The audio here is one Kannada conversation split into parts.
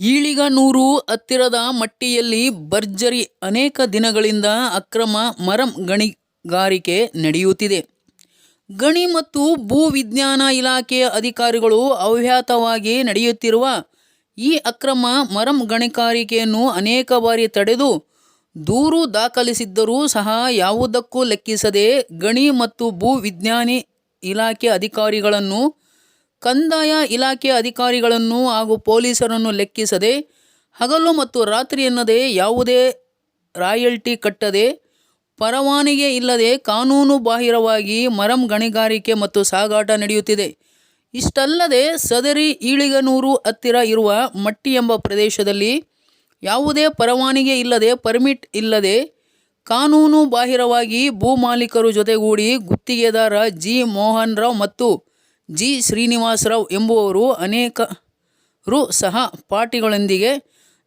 ಈಳಿಗನೂರು ಹತ್ತಿರದ ಮಟ್ಟಿಯಲ್ಲಿ ಭರ್ಜರಿ ಅನೇಕ ದಿನಗಳಿಂದ ಅಕ್ರಮ ಮರಂ ಗಣಿಗಾರಿಕೆ ನಡೆಯುತ್ತಿದೆ. ಗಣಿ ಮತ್ತು ಭೂ ವಿಜ್ಞಾನ ಇಲಾಖೆಯ ಅಧಿಕಾರಿಗಳು ಅವ್ಯಾತವಾಗಿ ನಡೆಯುತ್ತಿರುವ ಈ ಅಕ್ರಮ ಮರಂ ಗಣಿಗಾರಿಕೆಯನ್ನು ಅನೇಕ ಬಾರಿ ತಡೆದು ದೂರು ದಾಖಲಿಸಿದ್ದರೂ ಸಹ ಯಾವುದಕ್ಕೂ ಲೆಕ್ಕಿಸದೆ ಗಣಿ ಮತ್ತು ಭೂ ವಿಜ್ಞಾನಿ ಇಲಾಖೆ ಅಧಿಕಾರಿಗಳನ್ನು ಕಂದಾಯ ಇಲಾಖೆ ಅಧಿಕಾರಿಗಳನ್ನು ಹಾಗೂ ಪೊಲೀಸರನ್ನು ಲೆಕ್ಕಿಸದೆ, ಹಗಲು ಮತ್ತು ರಾತ್ರಿ ಎನ್ನದೇ ಯಾವುದೇ ರಾಯಲ್ಟಿ ಕಟ್ಟದೆ, ಪರವಾನಿಗೆ ಇಲ್ಲದೆ ಕಾನೂನು ಬಾಹಿರವಾಗಿ ಮರಂ ಗಣಿಗಾರಿಕೆ ಮತ್ತು ಸಾಗಾಟ ನಡೆಯುತ್ತಿದೆ. ಇಷ್ಟಲ್ಲದೆ ಸದರಿ ಈಳಿಗನೂರು ಹತ್ತಿರ ಇರುವ ಮಟ್ಟಿ ಎಂಬ ಪ್ರದೇಶದಲ್ಲಿ ಯಾವುದೇ ಪರವಾನಿಗೆ ಇಲ್ಲದೆ ಪರ್ಮಿಟ್ ಇಲ್ಲದೆ ಕಾನೂನು ಬಾಹಿರವಾಗಿ ಭೂ ಮಾಲೀಕರು ಜೊತೆಗೂಡಿ ಗುತ್ತಿಗೆದಾರ ಜಿ. ಮೋಹನ್ ರಾವ್ ಮತ್ತು ಜಿ. ಶ್ರೀನಿವಾಸರಾವ್ ಎಂಬುವರು ಅನೇಕರು ಸಹ ಪಾರ್ಟಿಗಳೊಂದಿಗೆ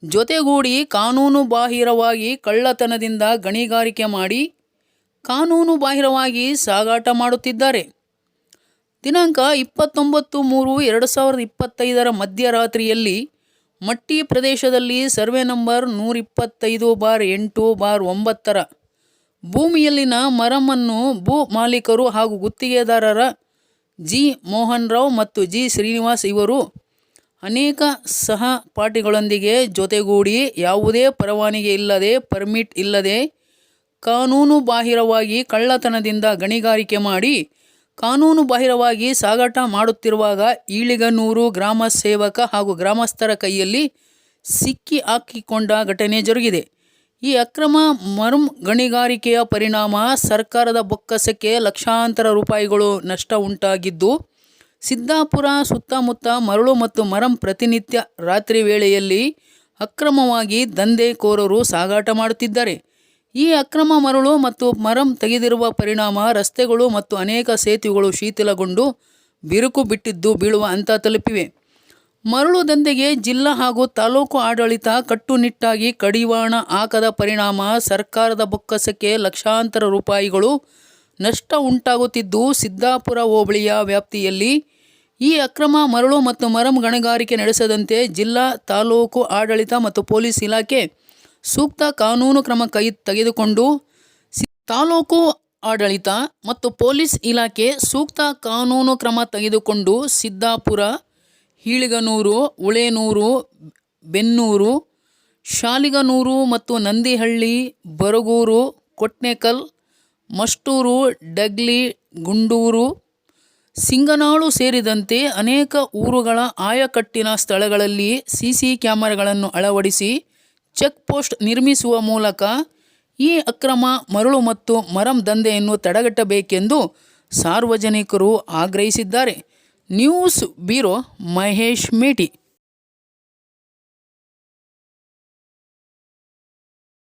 ಜೊತೆಗೂಡಿ ಕಾನೂನು ಬಾಹಿರವಾಗಿ ಕಳ್ಳತನದಿಂದ ಗಣಿಗಾರಿಕೆ ಮಾಡಿ ಕಾನೂನು ಬಾಹಿರವಾಗಿ ಸಾಗಾಟ ಮಾಡುತ್ತಿದ್ದಾರೆ. ದಿನಾಂಕ ಇಪ್ಪತ್ತೊಂಬತ್ತು ಮೂರು ಎರಡು ಸಾವಿರದ ಇಪ್ಪತ್ತೈದರ ಮಧ್ಯರಾತ್ರಿಯಲ್ಲಿ ಮಟ್ಟಿ ಪ್ರದೇಶದಲ್ಲಿ ಸರ್ವೆ ನಂಬರ್ ನೂರಿಪ್ಪತ್ತೈದು ಬಾರ್ ಎಂಟು ಬಾರ್ ಒಂಬತ್ತರ ಭೂಮಿಯಲ್ಲಿನ ಮರಮನ್ನು ಭೂ ಮಾಲೀಕರು ಹಾಗೂ ಗುತ್ತಿಗೆದಾರರ ಜಿ ಮೋಹನ್ ರಾವ್ ಮತ್ತು ಜಿ ಶ್ರೀನಿವಾಸ್ ಇವರು ಅನೇಕ ಸಹಪಾಠಿಗಳೊಂದಿಗೆ ಜೊತೆಗೂಡಿ ಯಾವುದೇ ಪರವಾನಿಗೆ ಇಲ್ಲದೆ, ಪರ್ಮಿಟ್ ಇಲ್ಲದೆ, ಕಾನೂನು ಬಾಹಿರವಾಗಿ ಕಳ್ಳತನದಿಂದ ಗಣಿಗಾರಿಕೆ ಮಾಡಿ, ಕಾನೂನು ಬಾಹಿರವಾಗಿ ಸಾಗಾಟ ಮಾಡುತ್ತಿರುವಾಗ ಈಳಿಗನೂರು ಗ್ರಾಮ ಸೇವಕ ಹಾಗೂ ಗ್ರಾಮಸ್ಥರ ಕೈಯಲ್ಲಿ ಸಿಕ್ಕಿ ಹಾಕಿಕೊಂಡ ಘಟನೆ ಜರುಗಿದೆ. ಈ ಅಕ್ರಮ ಮರಂ ಗಣಿಗಾರಿಕೆಯ ಪರಿಣಾಮ ಸರ್ಕಾರದ ಬೊಕ್ಕಸಕ್ಕೆ ಲಕ್ಷಾಂತರ ರೂಪಾಯಿಗಳು ನಷ್ಟ ಉಂಟಾಗಿದ್ದು ಸಿದ್ದಾಪುರ ಸುತ್ತಮುತ್ತ ಮರಳು ಮತ್ತು ಮರಂ ಪ್ರತಿನಿತ್ಯ ರಾತ್ರಿ ವೇಳೆಯಲ್ಲಿ ಅಕ್ರಮವಾಗಿ ದಂಧೆಕೋರರು ಸಾಗಾಟ ಮಾಡುತ್ತಿದ್ದಾರೆ. ಈ ಅಕ್ರಮ ಮರಳು ಮತ್ತು ಮರಂ ತೆಗೆದಿರುವ ಪರಿಣಾಮ ರಸ್ತೆಗಳು ಮತ್ತು ಅನೇಕ ಸೇತುವೆಗಳು ಶಿಥಿಲಗೊಂಡು ಬಿರುಕು ಬಿಟ್ಟಿದ್ದು ಬೀಳುವ ಹಂತ ತಲುಪಿವೆ. ಮರಳು ದಂಧೆಗೆ ಜಿಲ್ಲಾ ಹಾಗೂ ತಾಲೂಕು ಆಡಳಿತ ಕಟ್ಟುನಿಟ್ಟಾಗಿ ಕಡಿವಾಣ ಹಾಕದ ಪರಿಣಾಮ ಸರ್ಕಾರದ ಬೊಕ್ಕಸಕ್ಕೆ ಲಕ್ಷಾಂತರ ರೂಪಾಯಿಗಳು ನಷ್ಟ ಉಂಟಾಗುತ್ತಿದ್ದು ಸಿದ್ದಾಪುರ ಹೋಬಳಿಯ ವ್ಯಾಪ್ತಿಯಲ್ಲಿ ಈ ಅಕ್ರಮ ಮರಳು ಮತ್ತು ಮರಂ ಗಣಗಾರಿಕೆ ನಡೆಸದಂತೆ ಜಿಲ್ಲಾ, ತಾಲೂಕು ಆಡಳಿತ ಮತ್ತು ಪೊಲೀಸ್ ಇಲಾಖೆ ಸೂಕ್ತ ಕಾನೂನು ಕ್ರಮ ಕೈ ತೆಗೆದುಕೊಂಡು ತಾಲೂಕು ಆಡಳಿತ ಮತ್ತು ಪೊಲೀಸ್ ಇಲಾಖೆ ಸೂಕ್ತ ಕಾನೂನು ಕ್ರಮ ತೆಗೆದುಕೊಂಡು ಸಿದ್ದಾಪುರ ಹೀಳಿಗನೂರು, ಉಳೇನೂರು, ಬೆನ್ನೂರು, ಶಾಲಿಗನೂರು ಮತ್ತು ನಂದಿಹಳ್ಳಿ, ಬರಗೂರು, ಕೊಟ್ನೇಕಲ್, ಮಷ್ಟೂರು, ಡಗ್ಲಿ, ಗುಂಡೂರು, ಸಿಂಗನಾಳು ಸೇರಿದಂತೆ ಅನೇಕ ಊರುಗಳ ಆಯಕಟ್ಟಿನ ಸ್ಥಳಗಳಲ್ಲಿ ಸಿ ಸಿ ಕ್ಯಾಮರಾಗಳನ್ನು ಅಳವಡಿಸಿ ಚೆಕ್ ಪೋಸ್ಟ್ ನಿರ್ಮಿಸುವ ಮೂಲಕ ಈ ಅಕ್ರಮ ಮರಳು ಮತ್ತು ಮರಂ ದಂಧೆಯನ್ನು ತಡೆಗಟ್ಟಬೇಕೆಂದು ಸಾರ್ವಜನಿಕರು ಆಗ್ರಹಿಸಿದ್ದಾರೆ. ನ್ಯೂಸ್ ಬ್ಯೂರೋ ಮಹೇಶ್ ಮೇಟಿ